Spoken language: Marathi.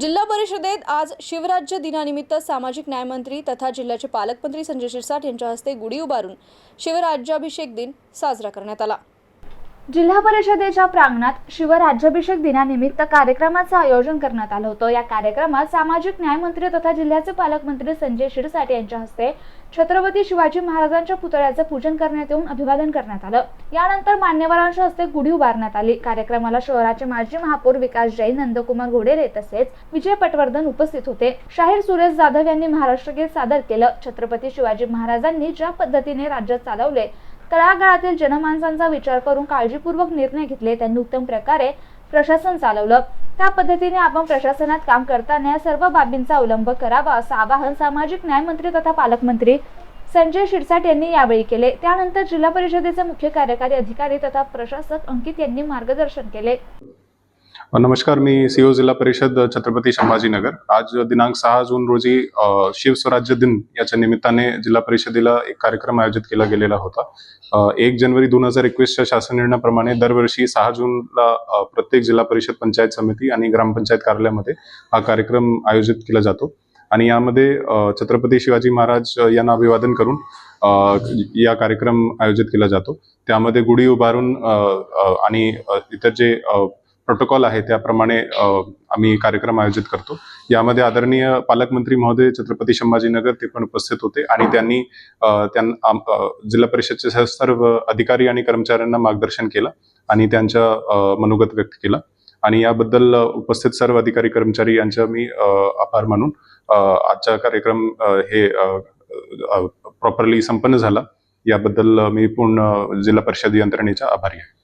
जिल्हा परिषदेत आज शिवराज्य दिनानिमित्त सामाजिक न्यायमंत्री तथा जिल्ह्याचे पालकमंत्री संजय शिरसाट यांच्या हस्ते गुढी उभारून शिवराज्याभिषेक दिन साजरा करण्यात आला. जिल्हा परिषदेच्या प्रांगणात शिवराज्याभिषेक दिनानिमित्त कार्यक्रमाचं आयोजन करण्यात आलं होतं. या कार्यक्रमात सामाजिक न्यायमंत्री तथा जिल्ह्याचे पालकमंत्री संजय शिरसाट यांच्या हस्ते छत्रपती शिवाजी महाराजांच्या पुतळ्याचं पूजन करण्यात येऊन अभिवादन करण्यात आलं. यानंतर मान्यवरांच्या हस्ते गुढी उभारण्यात आली. कार्यक्रमाला शहराचे माजी महापौर विकास जैन नंदकुमार घोडेले तसेच विजय पटवर्धन उपस्थित होते. शाहीर सुरेश जाधव यांनी महाराष्ट्र गीत सादर केलं. छत्रपती शिवाजी महाराजांनी ज्या पद्धतीने राज्य चालवले तळागाळातील जनमानसांचा विचार करून काळजीपूर्वक निर्णय घेतले त्यांनी उत्तम प्रकारे प्रशासन चालवलं. त्या पद्धतीने आपण प्रशासनात काम करताना या सर्व बाबींचा अवलंब करावा असं आवाहन सामाजिक न्यायमंत्री तथा पालकमंत्री संजय शिरसाट यांनी यावेळी केले. त्यानंतर जिल्हा परिषदेचे मुख्य कार्यकारी अधिकारी तथा प्रशासक अंकित यांनी मार्गदर्शन केले. नमस्कार मी सीओ जिल्हा परिषद छत्रपती संभाजीनगर. आज दिनांक सहा जून रोजी शिवस्वराज्य दिन याच्या निमित्ताने जिल्हा परिषदेला एक कार्यक्रम आयोजित केला गेलेला होता. एक जानेवारी दोन हजार एकवीसच्या शासन निर्णयाप्रमाणे दरवर्षी सहा जूनला प्रत्येक जिल्हा परिषद पंचायत समिती आणि ग्रामपंचायत कार्यालयामध्ये हा कार्यक्रम आयोजित केला जातो. आणि यामध्ये छत्रपती शिवाजी महाराज यांना अभिवादन करून या कार्यक्रम आयोजित केला जातो. त्यामध्ये गुढी उभारून आणि इतर जे प्रोटोकॉल आहे त्याप्रमाणे आम्ही कार्यक्रम आयोजित करतो. यामध्ये आदरणीय पालकमंत्री महोदय छत्रपती संभाजीनगर ते पण उपस्थित होते आणि त्यांनी त्यां जिल्हा परिषदचे सर्व अधिकारी आणि कर्मचाऱ्यांना मार्गदर्शन केलं आणि त्यांच्या मनोगत व्यक्त केलं. आणि याबद्दल उपस्थित सर्व अधिकारी कर्मचारी यांचा मी आभार मानून आजचा कार्यक्रम हे प्रॉपरली संपन्न झाला. याबद्दल मी पूर्ण जिल्हा परिषद यंत्रणेचा आभारी आहे.